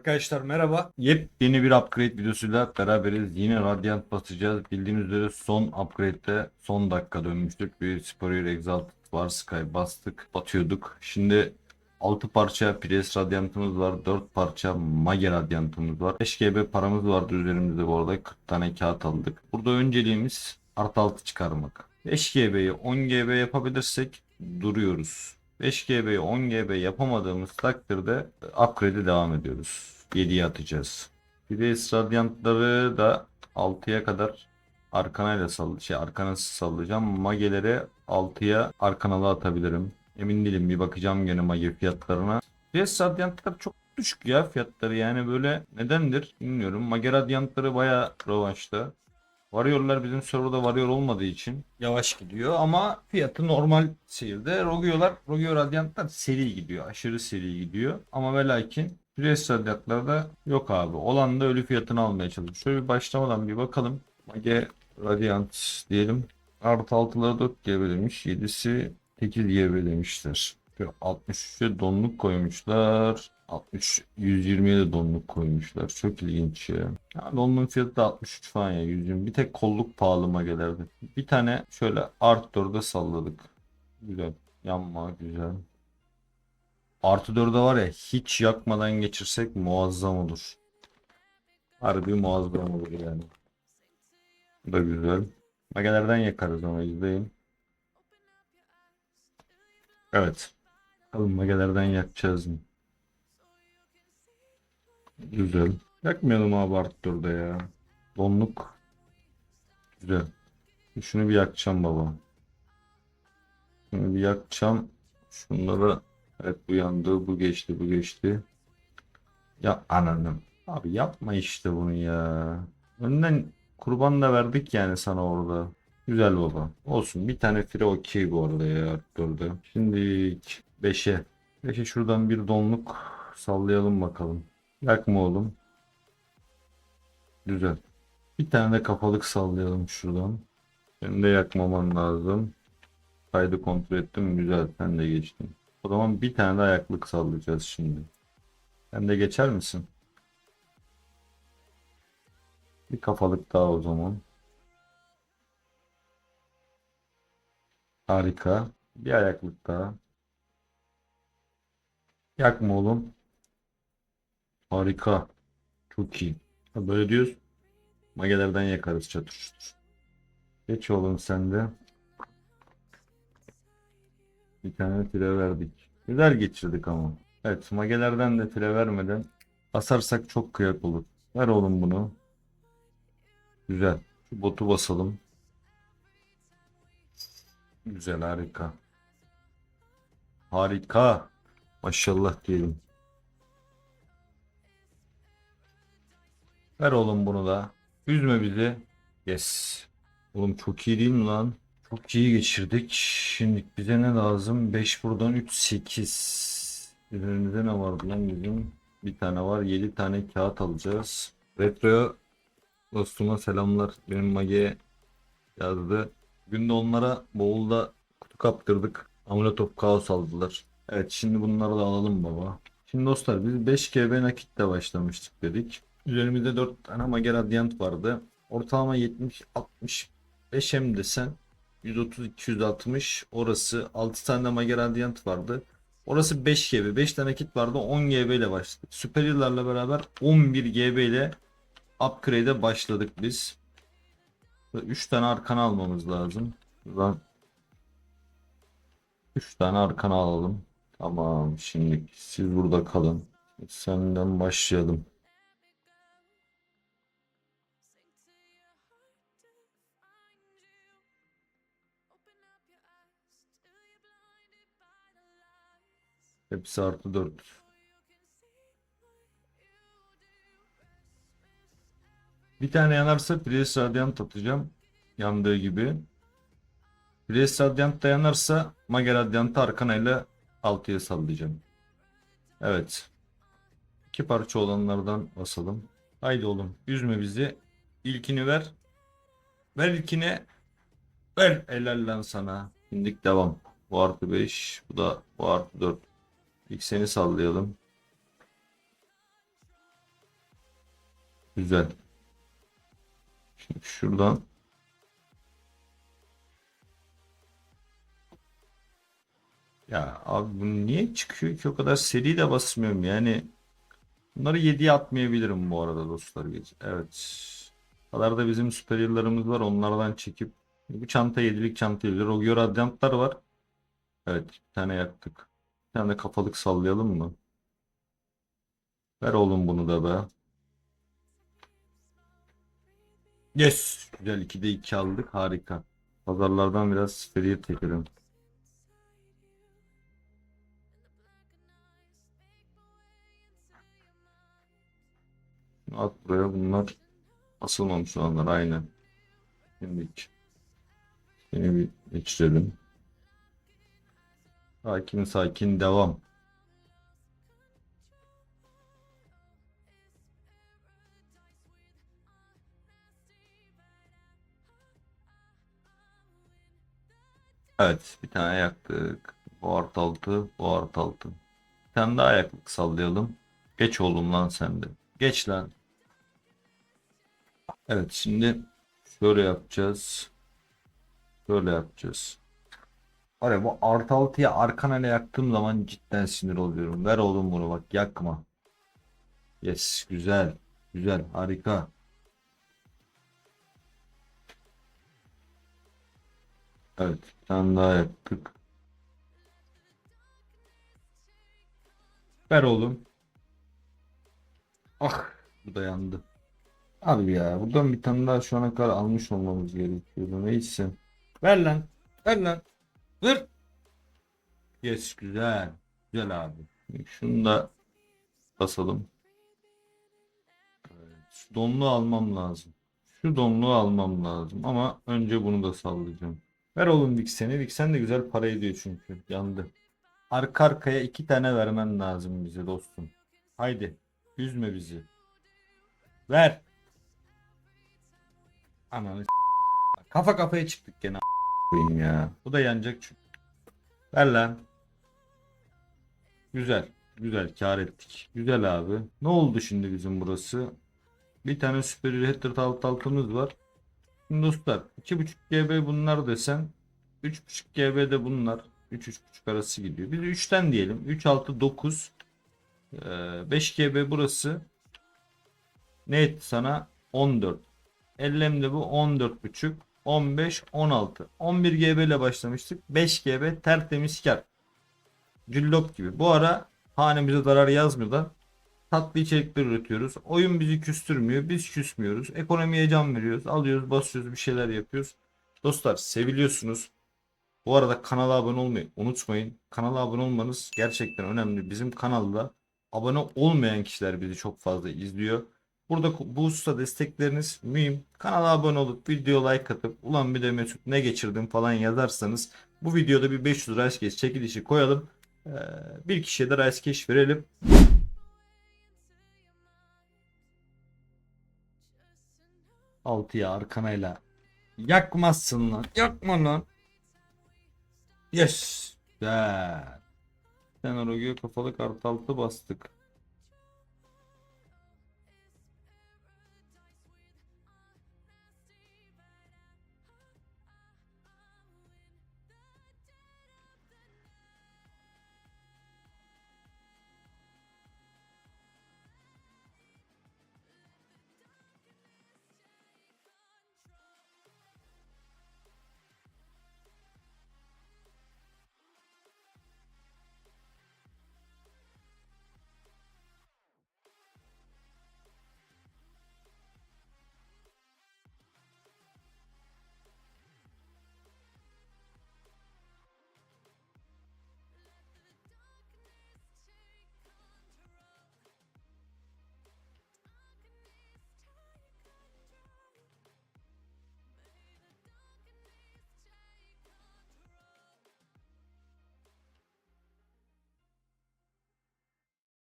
Arkadaşlar merhaba. Yepyeni bir upgrade videosuyla beraberiz. Yine Radiant basacağız. Bildiğiniz üzere son upgrade'de son dakika dönmüştük. Bir Superior Exalted var. Sky bastık. Batıyorduk. Şimdi 6 parça Prius Radiant'ımız var. 4 parça Mage Radiant'ımız var. 5 GB paramız vardı üzerimizde bu arada. 40 tane kağıt aldık. Burada önceliğimiz artı 6 çıkarmak. 5 GB'yi 10 GB yapabilirsek duruyoruz. 5 GB'yi 10 GB yapamadığımız takdirde upgrade'e devam ediyoruz. 7'ye atacağız. Bir de Radiant'ları da 6'ya kadar arkanayla sall şey arkanası sallayacağım. Mage'lere 6'ya arkanalı atabilirim. Emin değilim bir bakacağım gene mage fiyatlarına. Res Radiant'lar çok düşük ya fiyatları yani böyle nedendir bilmiyorum. Mage Radiant'ları baya rövanşta. Varıyorlar bizim serverda varıyor olmadığı için yavaş gidiyor ama fiyatı normal seyirde. Rogio'lar, Rogio Radiant'lar seri gidiyor. Aşırı seri gidiyor. Ama ve lakin Prius Radiant'larda yok abi. Olan da ölü fiyatını almaya çalışıyor. Şöyle bir başlamadan bir bakalım. Mage Radiant diyelim. Artı 6'ları 4 GB demiş. 7'si 8 GB demişler. 63'e donluk koymuşlar. 60 120'ye de donluk koymuşlar. Çok ilginç ya. Ya donluğun fiyatı da 63 falan ya 120. Bir tek kolluk pahalı magelerde. Bir tane şöyle Art 4'e salladık. Güzel. Yanma güzel. Artı 4'e var ya hiç yakmadan geçirsek muazzam olur. Harbi muazzam olur yani. Bu da güzel. Magelerden yakarız ama izleyin. Evet. Bakalım magelerden yakacağız mı? Güzel. Yakmayalım abi Arttır'da ya. Donluk. Güzel. Şunu bir yakacağım baba. Şunu bir yakacağım. Şunları evet bu yandı, bu geçti, bu geçti. Ya ananım. Abi yapma işte bunu ya. Önden kurban da verdik yani sana orada. Güzel baba. Olsun. Bir tane fire okey bu arada ya Arttır'da. Şimdi 5'e. 5'e şuradan bir donluk sallayalım bakalım. Yakma oğlum. Güzel. Bir tane de kafalık sallayalım şuradan. Senin de yakmaman lazım. Kaydı kontrol ettim. Güzel. Sen de geçtin. O zaman bir tane de ayaklık sallayacağız şimdi. Sen de geçer misin? Bir kafalık daha o zaman. Harika. Bir ayaklık daha. Yakma oğlum. Harika. Çok iyi. Ha, Böyle diyoruz. Magelerden yakarız çatır çatır. Geç oğlum sen de. Bir tane file verdik. Güzel geçirdik ama. Evet magelerden de file vermeden basarsak çok kıyak olur. Ver oğlum bunu. Güzel. Şu botu basalım. Güzel harika. Harika. Maşallah diyelim. Ver oğlum bunu da. Üzme bizi. Yes. Oğlum çok iyi değil mi lan? Çok iyi geçirdik. Şimdi bize ne lazım? 5 buradan 3 8. Üzerimizde ne vardı lan bizim? Bir tane var. 7 tane kağıt alacağız. Retro dostuma selamlar. Benim Mage'ye yazdı. Günde onlara Boğul'da kutu kaptırdık. Amulet of Kaos aldılar. Evet şimdi bunları da alalım baba. Şimdi dostlar biz 5 GB nakitle başlamıştık dedik. Üzerimizde 4 tane Mage Radiant vardı. Ortalama 70 65 hem desen 130 260 orası 6 tane de Mage Radiant vardı. Orası 5 GB. 5 tane kit vardı. 10 GB ile başladık. Superior'larla beraber 11 GB ile upgrade'e başladık biz. 3 tane arkana almamız lazım. Buradan 3 tane arkana alalım. Tamam şimdi siz burada kalın. Senden başlayalım. Hepsi artı 4. Bir tane yanarsa Prius Radiant atacağım. Yandığı gibi. Prius Radiant da yanarsa Mage Radiant'ı arkanayla 6'ya sallayacağım. Evet. İki parça olanlardan basalım. Haydi oğlum üzme bizi. İlkini ver. Ver ilkini. Ver. Helal lan sana. Şimdilik devam. Bu artı 5. Bu da bu artı 4. İlk seni sallayalım. Güzel. Şimdi şuradan Ya abi bu niye çıkıyor ki o kadar seri de basmıyorum yani. Bunları 7'ye atmayabilirim bu arada dostlar. Evet. O kadar da bizim süper yıllarımız var onlardan çekip. Bu çanta 7'lik çanta 7'lik. Rogyo Radiant'lar var. Evet bir tane yaktık. Bir tane de kafalık sallayalım mı? Ver oğlum bunu da be. Yes. Güzel 2'de 2 aldık. Harika. Pazarlardan biraz seriye çekelim. At buraya bunlar asılmamış olanlar aynen. Şimdi seni bir geçirelim. Sakin sakin devam. Evet bir tane yaktık. Bu artı altı, bu artı altı. Bir tane daha yaklık sallayalım. Geç oğlum lan sen de. Geç lan. Evet şimdi şöyle yapacağız. Şöyle yapacağız. Var ya bu artı altıya arkanayla yaktığım zaman cidden sinir oluyorum. Ver oğlum bunu bak yakma. Yes güzel. Güzel harika. Evet bir tane daha yaptık. Ver oğlum. Ah bu da yandı. Abi ya buradan bir tane daha şu ana kadar almış olmamız gerekiyordu. Neyse. Ver lan. Ver lan. Ver. Yes güzel. Güzel abi. Şunu da basalım. Evet, şu donluğu almam lazım. Şu donluğu almam lazım ama önce bunu da sallayacağım. Ver oğlum Vixen'i. Vixen de güzel para ediyor çünkü. Yandı. Arka arkaya iki tane vermen lazım bize dostum. Haydi. Üzme bizi. Ver. Ananı Kafa kafaya çıktık gene a**ayım ya. Bu da yanacak çünkü. Ver lan. Güzel. Güzel kar ettik. Güzel abi. Ne oldu şimdi bizim burası? Bir tane superior header alt altımız var. Şimdi dostlar 2.5 GB bunlar desen 3.5 GB de bunlar. 3-3.5 arası gidiyor. Biz 3'ten diyelim. 3 6 9 5 GB burası. Ne etti sana? 14. Ellemde bu 14.5 15 16 11 GB ile başlamıştık. 5 GB tertemiz kar. Cüllop gibi. Bu ara hanemize zarar yazmıyorlar. Tatlı içerikler üretiyoruz. Oyun bizi küstürmüyor. Biz küsmüyoruz. Ekonomiye can veriyoruz. Alıyoruz, basıyoruz, bir şeyler yapıyoruz. Dostlar seviliyorsunuz. Bu arada kanala abone olmayı unutmayın. Kanala abone olmanız gerçekten önemli. Bizim kanalda abone olmayan kişiler bizi çok fazla izliyor. Burada bu usta destekleriniz mühim. Kanala abone olup video like atıp ulan bir de Mesut ne geçirdim falan yazarsanız bu videoda bir 500 Rice Cash çekilişi koyalım. Ee, bir kişiye de Rice Cash verelim. Altıya arkanayla yakmazsın lan. Yakma lan. Yes. Güzel. Sen oraya kafalı kartaltı bastık.